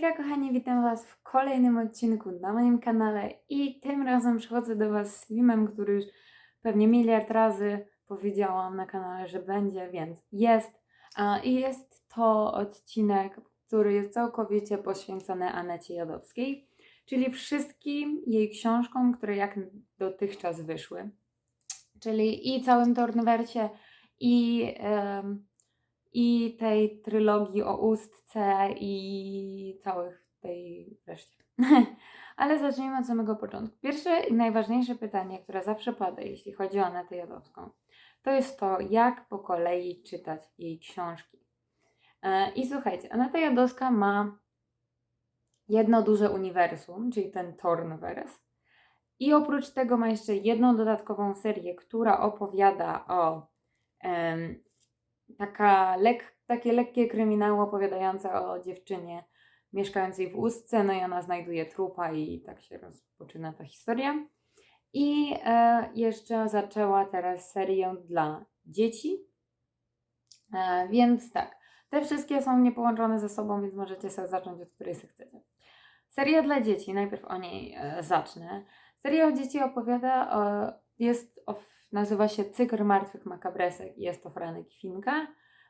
Hejka kochani, witam Was w kolejnym odcinku na moim kanale i tym razem przychodzę do Was z filmem, który już pewnie miliard razy powiedziałam na kanale, że będzie, więc jest. I jest to odcinek, który jest całkowicie poświęcony Anecie Jadowskiej, czyli wszystkim jej książkom, które jak dotychczas wyszły. Czyli i całym Tornwercie, i... em, i tej trylogii o ustce i całych tej reszcie. Ale zacznijmy od samego początku. Pierwsze i najważniejsze pytanie, które zawsze pada, jeśli chodzi o Anetę Jadowską, to jest to, jak po kolei czytać jej książki. E, I słuchajcie, Aneta Jadowska ma jedno duże uniwersum, czyli ten Tornverse. I oprócz tego ma jeszcze jedną dodatkową serię, która opowiada o taka lek, takie lekkie kryminały opowiadające o dziewczynie mieszkającej w Ustce, no i ona znajduje trupa i tak się rozpoczyna ta historia. I e, jeszcze zaczęła teraz serię dla dzieci. E, więc tak, te wszystkie są niepołączone ze sobą, więc możecie sobie zacząć od której chcecie. Seria dla dzieci, najpierw o niej e, zacznę. Seria o dzieci opowiada, o, jest, o, nazywa się Cykl Martwych Makabresek i jest to Franek Finka.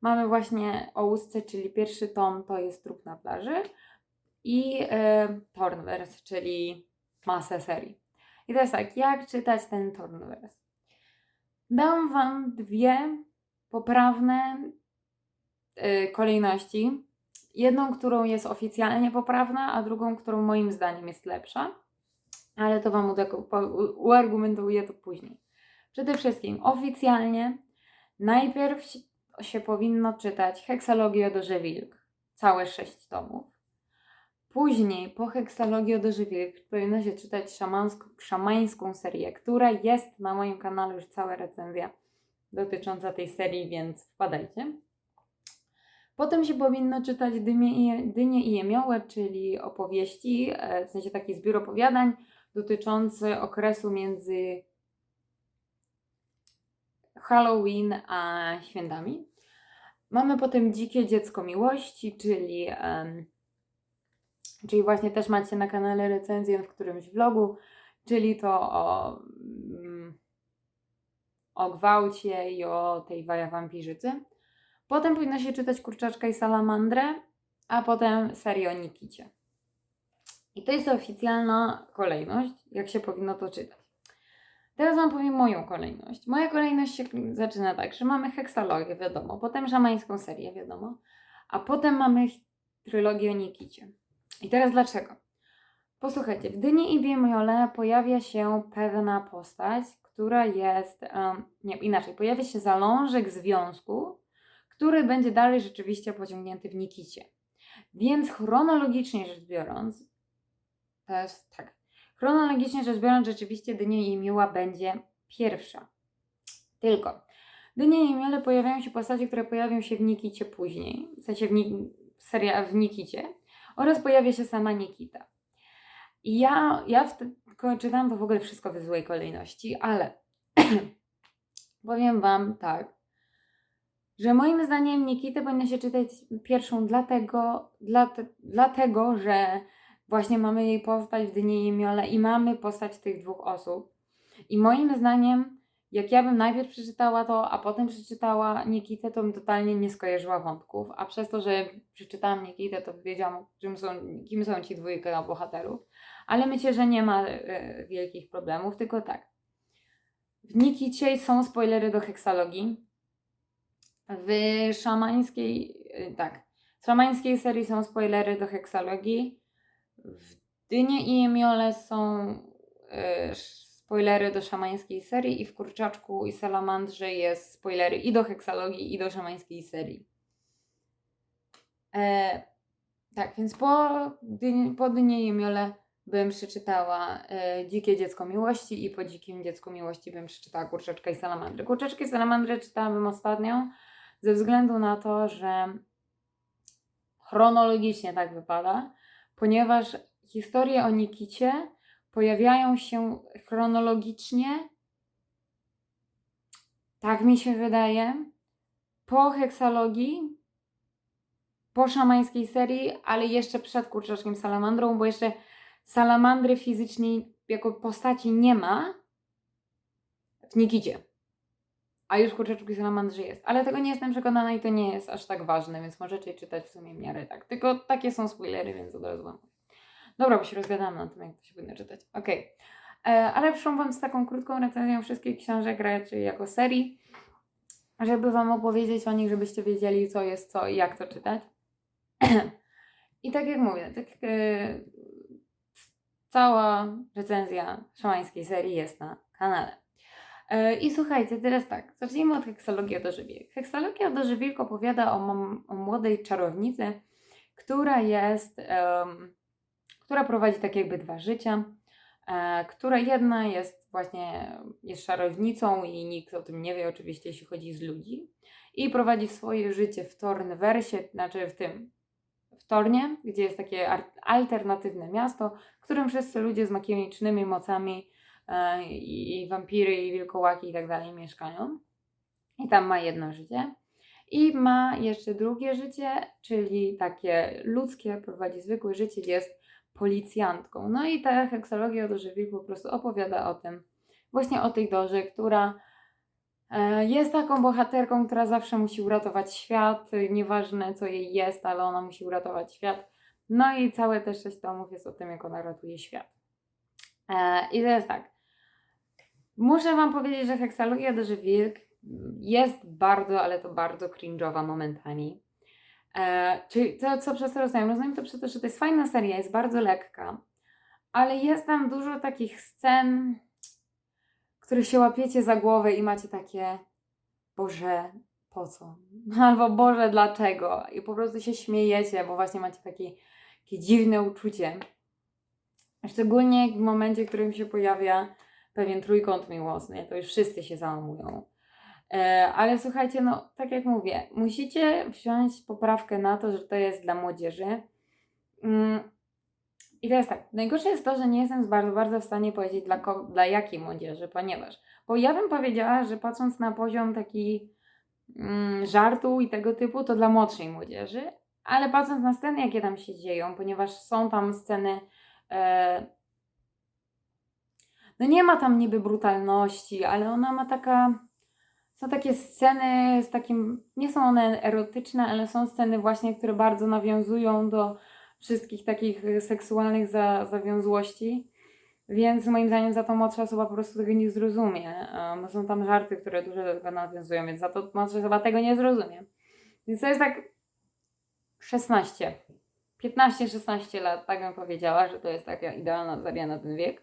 Mamy właśnie o łusce, czyli pierwszy tom to jest Trup na plaży i e, Tornverse, czyli masę serii. I teraz tak, jak czytać ten Tornverse? Dam Wam dwie poprawne e, kolejności. Jedną, którą jest oficjalnie poprawna, a drugą, którą moim zdaniem jest lepsza. Ale to Wam uargumentuję to później. Przede wszystkim oficjalnie najpierw się- powinno czytać Heksalogię Odorzy Wilk, całe sześć tomów. Później po Heksalogii Odorzy Wilk powinno się czytać szamansk- szamańską serię, która jest na moim kanale już cała recenzja dotycząca tej serii, więc wpadajcie. Potem się powinno czytać Dymie i, Dynie i Jemiołę, czyli opowieści, e, w sensie taki zbiór opowiadań dotyczący okresu między Halloween a świętami. Mamy potem Dzikie Dziecko Miłości, czyli, em, czyli właśnie też macie na kanale recenzję w którymś vlogu, czyli to o, mm, o gwałcie i o tej waja wampirzycy. Potem powinno się czytać Kurczaczka i Salamandrę, a potem serię o Nikicie. I to jest oficjalna kolejność, jak się powinno to czytać. Teraz Wam powiem moją kolejność. Moja kolejność się zaczyna tak, że mamy heksalogię, wiadomo, potem szamańską serię, wiadomo, a potem mamy trylogię o Nikicie. I teraz dlaczego? Posłuchajcie, w Dyni i w Jemiole pojawia się pewna postać, która jest, em, nie, inaczej, pojawia się zalążek związku, który będzie dalej rzeczywiście pociągnięty w Nikicie. Więc chronologicznie rzecz biorąc, to jest tak, Chronologicznie rzecz biorąc, rzeczywiście Dynia i Miła będzie pierwsza. Tylko Dynia i Miele pojawiają się postacie, które pojawią się w Nikicie później, w sensie w, Ni- seria w Nikicie, oraz pojawia się sama Nikita. I ja, ja wtedy czytam to w ogóle wszystko w złej kolejności, ale powiem Wam tak, że moim zdaniem Nikitę powinno się czytać pierwszą dlatego, dlate, dlatego że właśnie mamy jej postać w Dyni i Miole i mamy postać tych dwóch osób. I moim zdaniem, jak ja bym najpierw przeczytała to, a potem przeczytała Nikitę, to bym totalnie nie skojarzyła wątków. A przez to, że przeczytałam Nikitę, to wiedziałam, czym są, kim są ci dwójka bohaterów. Ale myślę, że nie ma e, wielkich problemów, tylko tak. W Nikicie są spoilery do heksalogii. W szamańskiej, e, tak, w szamańskiej serii są spoilery do heksalogii. W Dynie i Jemiole są e, spoilery do szamańskiej serii i w Kurczaczku i Salamandrze jest spoilery i do heksalogii i do szamańskiej serii. E, tak, więc po, Dyni- po Dynie i Jemiole bym przeczytała e, Dzikie Dziecko Miłości i po Dzikim Dziecku Miłości bym przeczytała Kurczaczka i Salamandrę. Kurczaczkę i Salamandrę czytałabym ostatnią ze względu na to, że chronologicznie tak wypada, ponieważ historie o Nikicie pojawiają się chronologicznie, tak mi się wydaje, po heksalogii po szamańskiej serii, ale jeszcze przed kurczaczkiem salamandrą, bo jeszcze salamandry fizycznie jako postaci nie ma w Nikicie. A już kurczaczku i salamandrze jest. Ale tego nie jestem przekonana i to nie jest aż tak ważne, więc możecie czytać w sumie miarę tak. Tylko takie są spoilery, więc od razu wam. Dobra, bo się rozgadamy na tym, jak to się powinno czytać. Okej. E, Ale przyszłam wam z taką krótką recenzją wszystkich książek raczej jako serii, żeby wam opowiedzieć o nich, żebyście wiedzieli, co jest co i jak to czytać. I tak jak mówię, tak, e, cała recenzja szamańskiej serii jest na kanale. E, I słuchajcie, teraz tak, zacznijmy od heksologii o dożywiek. Heksologia o dożywiek opowiada o, o młodej czarownicy, która jest, em, która prowadzi tak jakby dwa życia, e, która jedna jest właśnie, jest czarownicą i nikt o tym nie wie oczywiście, jeśli chodzi z ludzi i prowadzi swoje życie w Tornwersie, znaczy w tym, w Tornie, gdzie jest takie alternatywne miasto, w którym wszyscy ludzie z magicznymi mocami i, i wampiry, i wilkołaki i tak dalej mieszkają. I tam ma jedno życie. I ma jeszcze drugie życie, czyli takie ludzkie, prowadzi zwykłe życie, jest policjantką. No i ta heksologia dożywiek po prostu opowiada o tym, właśnie o tej Dorze, która e, jest taką bohaterką, która zawsze musi uratować świat, nieważne co jej jest, ale ona musi uratować świat. No i całe te sześć tomów jest o tym, jak ona ratuje świat. E, I teraz tak. Muszę Wam powiedzieć, że heksalogia dożywiek jest bardzo, ale to bardzo cringe'owa momentami. E, czyli to, co przez to rozumiem? Rozumiem to przez to, że to jest fajna seria, jest bardzo lekka, ale jest tam dużo takich scen, które się łapiecie za głowę i macie takie Boże, po co? Albo Boże, dlaczego? I po prostu się śmiejecie, bo właśnie macie takie dziwne uczucie. Szczególnie w momencie, w którym się pojawia pewien trójkąt miłosny, to już wszyscy się załamują. E, ale słuchajcie, no tak jak mówię, musicie wziąć poprawkę na to, że to jest dla młodzieży. Mm, I teraz tak, najgorsze jest to, że nie jestem bardzo, bardzo w stanie powiedzieć dla, dla jakiej młodzieży, ponieważ, bo ja bym powiedziała, że patrząc na poziom taki mm, żartu i tego typu, to dla młodszej młodzieży, ale patrząc na sceny, jakie tam się dzieją, ponieważ są tam sceny, no nie ma tam niby brutalności, ale ona ma taka, są takie sceny z takim, nie są one erotyczne, ale są sceny właśnie, które bardzo nawiązują do wszystkich takich seksualnych za, zawiązłości. Więc moim zdaniem za to młodsza osoba po prostu tego nie zrozumie. e, Bo są tam żarty, które dużo do tego nawiązują, więc za to młodsza osoba tego nie zrozumie. Więc to jest tak 16, 15-16 lat, tak bym powiedziała, że to jest taka idealna seria na ten wiek.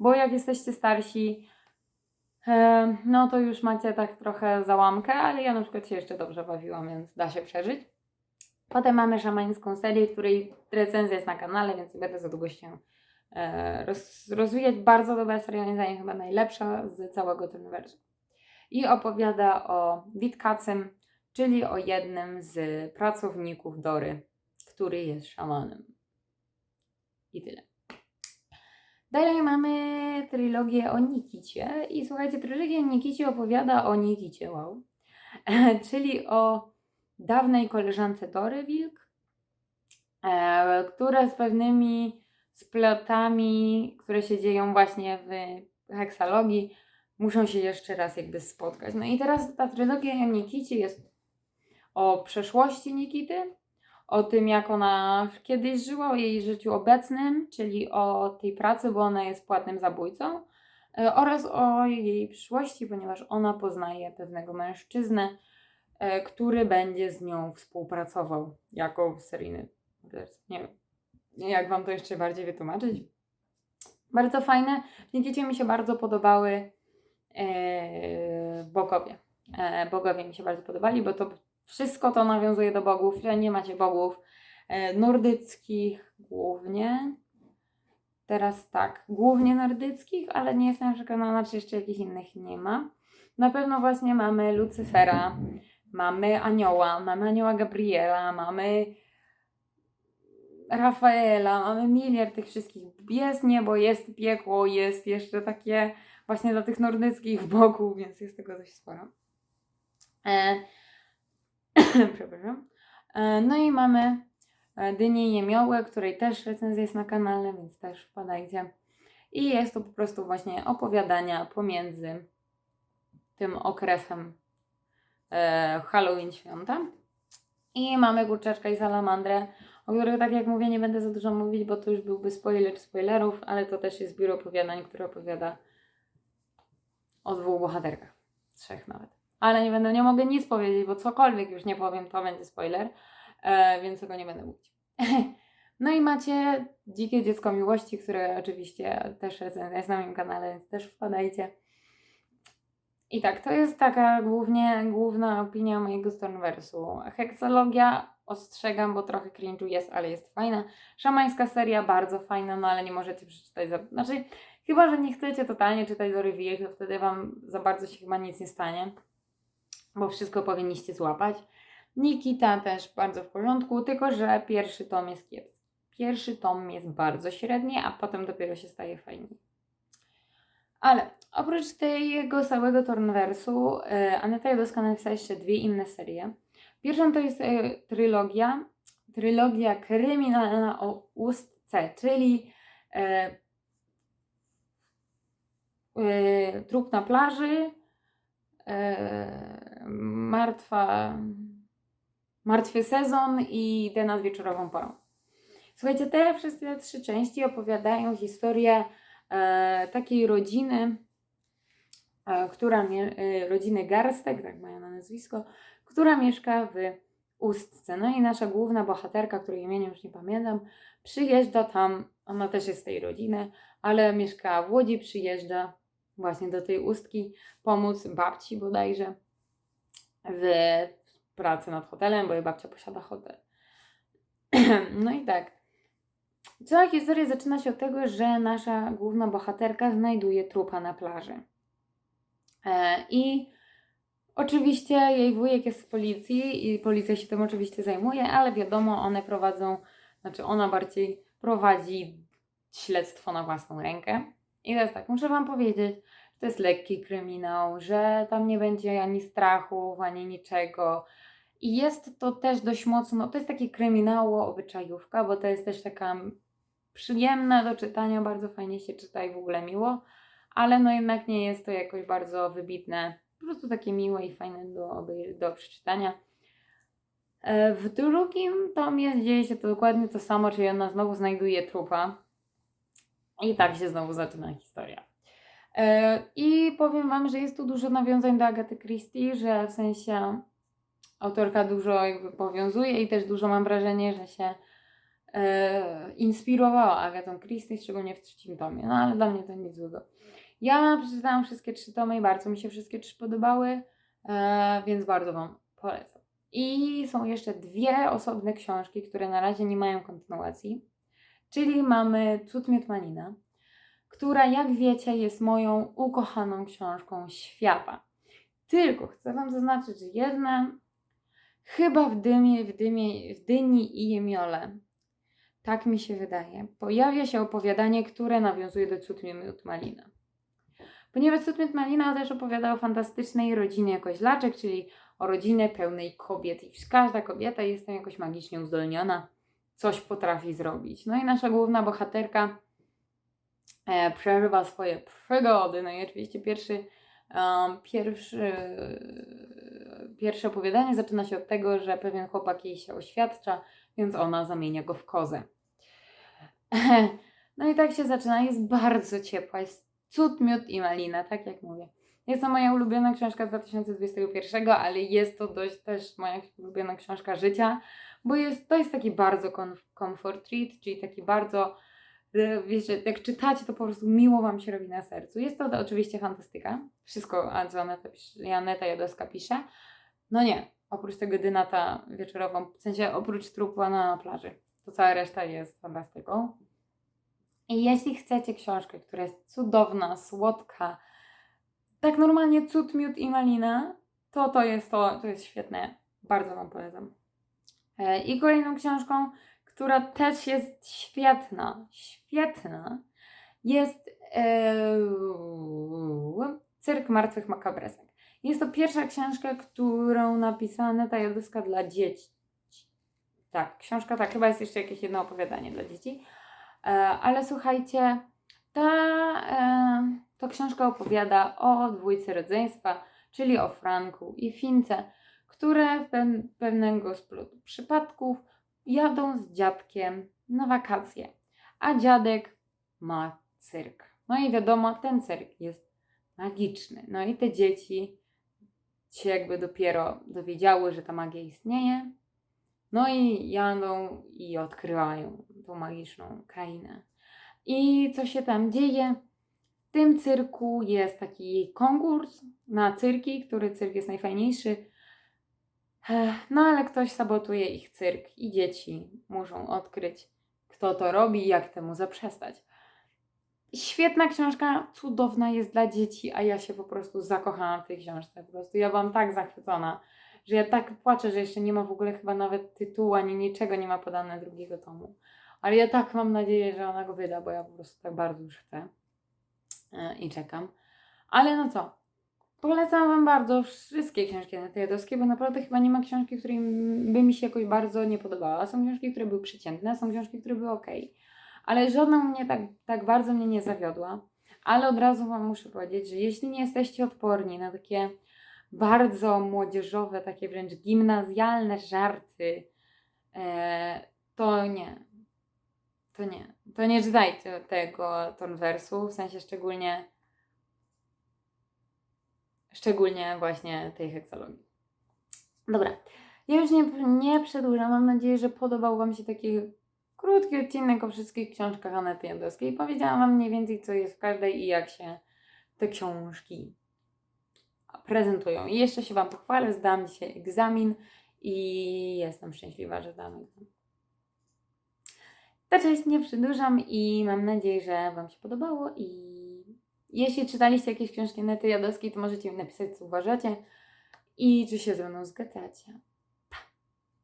Bo jak jesteście starsi, no to już macie tak trochę załamkę, ale ja na przykład się jeszcze dobrze bawiłam, więc da się przeżyć. Potem mamy szamańską serię, której recenzja jest na kanale, więc nie będę za długo się e, roz, rozwijać. Bardzo dobra seria, moim zdaniem chyba najlepsza z całego uniwersum. I opowiada o Witkacym, czyli o jednym z pracowników Dory, który jest szamanem. I tyle. Dalej mamy trylogię o Nikicie. I słuchajcie, trylogia o Nikicie opowiada o Nikicie, wow. czyli o dawnej koleżance Dory Wilk, e, która z pewnymi splotami, które się dzieją właśnie w heksalogii, muszą się jeszcze raz jakby spotkać. No i teraz ta trylogia o Nikicie jest o przeszłości Nikity, o tym, jak ona kiedyś żyła, o jej życiu obecnym, czyli o tej pracy, bo ona jest płatnym zabójcą, e, oraz o jej przyszłości, ponieważ ona poznaje pewnego mężczyznę, e, który będzie z nią współpracował jako seryjny. Nie wiem, jak Wam to jeszcze bardziej wytłumaczyć. Bardzo fajne. W Nikicie mi się bardzo podobały e, bogowie. Bogowie mi się bardzo podobali, bo to wszystko to nawiązuje do bogów. że Nie macie bogów e, nordyckich głównie. Teraz tak, głównie nordyckich, ale nie jestem przekonana, czy jeszcze jakichś innych nie ma. Na pewno właśnie mamy Lucyfera, mamy anioła, mamy anioła Gabriela, mamy Rafaela, mamy miliard tych wszystkich. Jest niebo, jest piekło, jest jeszcze takie właśnie dla tych nordyckich bogów, więc jest tego dość sporo. E, przepraszam. E, No i mamy e, Dynię Jemiołę, której też recenzja jest na kanale, więc też wpadajcie. I jest to po prostu właśnie opowiadania pomiędzy tym okresem e, Halloween świąta. I mamy kurczaczka i salamandrę, o których tak jak mówię nie będę za dużo mówić, bo to już byłby spoiler spoilerów, ale to też jest biuro opowiadań, które opowiada o dwóch bohaterkach. Trzech nawet. Ale nie będę, nie mogę nic powiedzieć, bo cokolwiek już nie powiem, to będzie spoiler, e, więc tego nie będę mówić. No i macie Dzikie Dziecko Miłości, które oczywiście też jest na moim kanale, więc też wpadajcie. I tak, to jest taka głównie, główna opinia mojego Stormversu. Heksologia ostrzegam, bo trochę cringe'u jest, ale jest fajna. Szamańska seria bardzo fajna, no ale nie możecie przeczytać za... Znaczy, chyba, że nie chcecie totalnie czytać do review, to wtedy Wam za bardzo się chyba nic nie stanie, bo wszystko powinniście złapać. Nikita też bardzo w porządku, tylko że pierwszy tom jest kiepski. Pierwszy tom jest bardzo średni, a potem dopiero się staje fajniej. Ale oprócz tego całego Tornwersu, e, Aneta Jadowska napisała jeszcze dwie inne serie. Pierwszą to jest e, trylogia, trylogia kryminalna o ustce, czyli e, e, trup na plaży, e, martwa, martwy sezon i den nad wieczorową porą. Słuchajcie, te wszystkie trzy części opowiadają historię e, takiej rodziny, e, która e, rodziny Garstek, tak mają na nazwisko, która mieszka w Ustce. No i nasza główna bohaterka, której imienia już nie pamiętam, przyjeżdża tam, ona też jest z tej rodziny, ale mieszka w Łodzi, przyjeżdża właśnie do tej Ustki pomóc babci bodajże w pracy nad hotelem, bo jej babcia posiada hotel. No i tak. Cała historia zaczyna się od tego, że nasza główna bohaterka znajduje trupa na plaży. E, I oczywiście jej wujek jest w policji i policja się tym oczywiście zajmuje, ale wiadomo, one prowadzą, znaczy ona bardziej prowadzi śledztwo na własną rękę. I teraz tak, muszę Wam powiedzieć, to jest lekki kryminał, że tam nie będzie ani strachów, ani niczego. I jest to też dość mocno, to jest taki kryminało obyczajówka, bo to jest też taka przyjemna do czytania, bardzo fajnie się czyta i w ogóle miło, ale no jednak nie jest to jakoś bardzo wybitne, po prostu takie miłe i fajne do, do przeczytania. E, W drugim tomie dzieje się to dokładnie to samo, czyli ona znowu znajduje trupa i tak się znowu zaczyna historia. E, I powiem Wam, że jest tu dużo nawiązań do Agaty Christie, że w sensie autorka dużo jakby powiązuje i też dużo mam wrażenie, że się e, inspirowała Agatą Christie, szczególnie w trzecim tomie. No ale dla mnie to nic złego. Ja przeczytałam wszystkie trzy tomy i bardzo mi się wszystkie trzy podobały, e, więc bardzo Wam polecam. I są jeszcze dwie osobne książki, które na razie nie mają kontynuacji. Czyli mamy Cud Miotmanina, która jak wiecie jest moją ukochaną książką świata. Tylko chcę Wam zaznaczyć, że jedna chyba w dymie, w dymie, w dyni i jemiole, tak mi się wydaje, pojawia się opowiadanie, które nawiązuje do Cud Miotmalina. Ponieważ Cud Miotmalina też opowiada o fantastycznej rodzinie koźlaczek, czyli o rodzinie pełnej kobiet i każda kobieta jest tam jakoś magicznie uzdolniona, coś potrafi zrobić. No i nasza główna bohaterka przeżywa swoje przygody. No i oczywiście pierwszy, um, pierwszy, pierwsze opowiadanie zaczyna się od tego, że pewien chłopak jej się oświadcza, więc ona zamienia go w kozę. No i tak się zaczyna. Jest bardzo ciepła, jest cud, miód i malina, tak jak mówię. Jest to moja ulubiona książka 2021, ale jest to dość też moja ulubiona książka życia, bo jest, to jest taki bardzo comfort read, czyli taki bardzo, e, wiecie, jak czytacie, to po prostu miło Wam się robi na sercu. Jest to oczywiście fantastyka, wszystko, Aneta, pisze- Aneta Jadowska pisze. No nie, oprócz tego dynata wieczorową, w sensie oprócz trupa na plaży, to cała reszta jest fantastyką. I jeśli chcecie książkę, która jest cudowna, słodka, tak normalnie cud, miód i malina, to to jest to, to jest świetne. Bardzo Wam polecam. E, I kolejną książką, która też jest świetna, świetna, jest e, Cyrk Martwych Makabresek. Jest to pierwsza książka, którą napisała Neta Jodowska dla dzieci. tak, książka, tak, chyba jest jeszcze jakieś jedno opowiadanie dla dzieci. E, ale słuchajcie, ta e, to książka opowiada o dwójce rodzeństwa, czyli o Franku i Fince, które w pe- pewnego splotu przypadków jadą z dziadkiem na wakacje, a dziadek ma cyrk. No i wiadomo, ten cyrk jest magiczny. No i te dzieci się jakby dopiero dowiedziały, że ta magia istnieje. No i jadą i odkrywają tą magiczną krainę. I co się tam dzieje? W tym cyrku jest taki konkurs na cyrki, który cyrk jest najfajniejszy. No ale ktoś sabotuje ich cyrk i dzieci muszą odkryć, kto to robi i jak temu zaprzestać. Świetna książka, cudowna jest dla dzieci, a ja się po prostu zakochałam w tej książce. Po prostu ja byłam tak zachwycona, że ja tak płaczę, że jeszcze nie ma w ogóle chyba nawet tytułu, ani niczego nie ma podane drugiego tomu. Ale ja tak mam nadzieję, że ona go wyda, bo ja po prostu tak bardzo już chcę E, i czekam. Ale no co? Polecam Wam bardzo wszystkie książki Jadowskie, bo naprawdę chyba nie ma książki, której by mi się jakoś bardzo nie podobała. Są książki, które były przeciętne, są książki, które były ok. Ale żadna mnie tak, tak bardzo mnie nie zawiodła. Ale od razu Wam muszę powiedzieć, że jeśli nie jesteście odporni na takie bardzo młodzieżowe, takie wręcz gimnazjalne żarty, e, to nie. To nie. To nie czytajcie tego tonwersu, w sensie szczególnie szczególnie właśnie tej heksologii. Dobra, ja już nie, nie przedłużam. Mam nadzieję, że podobał Wam się taki krótki odcinek o wszystkich książkach Anety Jadowskiej. Powiedziałam Wam mniej więcej, co jest w każdej i jak się te książki prezentują. I jeszcze się Wam pochwalę, zdam dzisiaj egzamin i jestem szczęśliwa, że zdam egzamin. To cześć, nie przedłużam i mam nadzieję, że Wam się podobało i jeśli czytaliście jakieś książki Nety Jadowskiej, to możecie mi napisać, co uważacie i czy się ze mną zgadzacie.